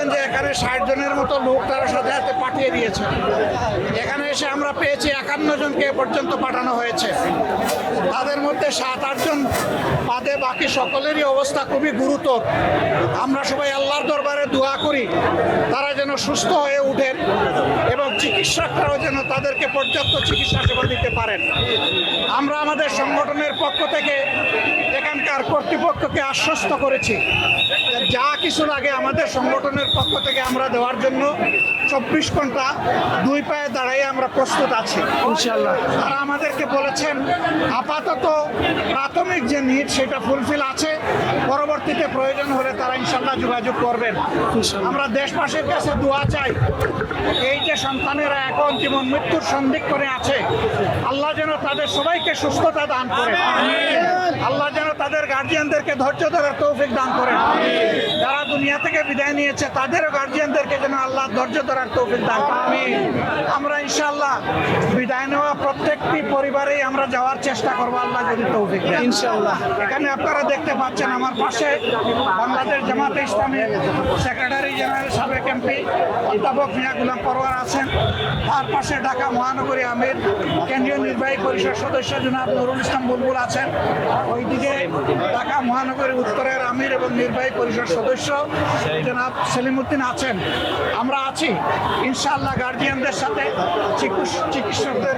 বললেন যে এখানে ষাট জনের মতো লোক তারা সাথে সাথে পাঠিয়ে দিয়েছে। এখানে এসে আমরা পেয়েছি একান্ন জনকে এ পর্যন্ত পাঠানো হয়েছে। তাদের মধ্যে সাত আটজন বাদে বাকি সকলেরই অবস্থা খুবই গুরুতর। আমরা সবাই আল্লাহর দরবারে দোয়া করি তারা যেন সুস্থ হয়ে উঠেন এবং চিকিৎসকরাও যেন তাদেরকে পর্যাপ্ত চিকিৎসা সেবা দিতে পারেন। আমরা আমাদের সংগঠনের পক্ষ থেকে এখানকার কর্তৃপক্ষকে আশ্বস্ত করেছি যা কিছু লাগে আমাদের সংগঠনের পক্ষ থেকে আমরা দেওয়ার জন্য চব্বিশ ঘণ্টা দুই পায়ে দাঁড়াই আমরা প্রস্তুত আছি। ইনশাল্লাহ তারা আমাদেরকে বলেছেন আপাতত প্রাথমিক যে নিড সেটা ফুলফিল আছে পরবর্তীতে প্রয়োজন হলে তারা ইনশাল্লাহ যোগাযোগ করবেন। আমরা দেশবাসীর কাছে দোয়া চাই এই যে সন্তানেরা এখন জীবন মৃত্যুর সন্দিক্ষণে আছে আল্লাহ যেন তাদের সবাইকে সুস্থতা দান করে। আল্লাহ যেন তাদের গার্জিয়ানদেরকে ধৈর্য ধরার তৌফিক দান করেন যারা দুনিয়া থেকে বিদায় নিয়েছে তাদেরও গার্জিয়ানদেরকে যেন আল্লাহ ধৈর্য ধরার তৌফিক দান করেন আমরা ইনশাল্লাহ বিদায় নেওয়া পরিবারেই আমরা যাওয়ার চেষ্টা করব আল্লাহ যদি তৌফিক দেয় ইনশাআল্লাহ। এখানে আপনারা দেখতে পাচ্ছেন আমার পাশে বাংলাদেশ জামাতে ইসলামের সেক্রেটারি জেনারেল সাবেক এমপি ইতাবক মিয়া গুলাম পরোয়ার আছেন। তার পাশে ঢাকা মহানগরী আমির কেন্দ্রীয় নির্বাহী পরিষদ সদস্য জনাব নুরুল ইসলাম বুলবুল আছেন। ওইদিকে মহানগরী উত্তরের আমির এবং নির্বাহী পরিষদ সদস্য জনাব সেলিমুদ্দিন আছেন। আমরা আছি। ইনশাআল্লাহ গার্জিয়ানদের সাথে চিকিৎসকদের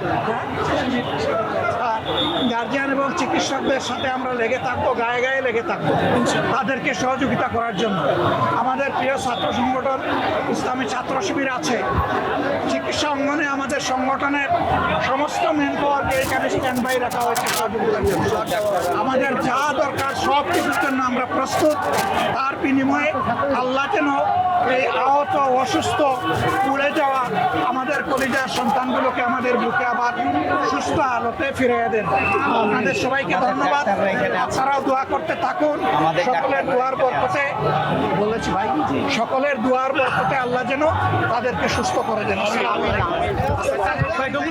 গার্জিয়ান এবং চিকিৎসকদের সাথে আমরা লেগে থাকব, গায়ে গায়ে লেগে থাকব তাদেরকে সহযোগিতা করার জন্য। আমাদের প্রিয় ছাত্র সংগঠন, ইসলামী ছাত্র শিবির আছে। চিকিৎসা সংগঠনের সমস্ত মেন পাওয়ারকে এখানে স্ট্যান্ড বাই রাখা হয়েছে আমাদের যা দরকার সব কিছুর জন্য আমরা প্রস্তুত। তার বিনিময়ে আল্লাহ যেন এই আহত অসুস্থ পুড়ে যাওয়া আমাদের কলিজার সন্তানগুলোকে আমাদের বুকে আবার সুস্থ আলোতে ফিরিয়ে দেন। আপনাদের সবাইকে ধন্যবাদ। আপনারাও দোয়া করতে থাকুন। সকলের দোয়ার বরকতে বলেছি ভাই সকলের দোয়ার বরকতে আল্লাহ যেন তাদেরকে সুস্থ করে দেন। আসসালামু আলাইকুম।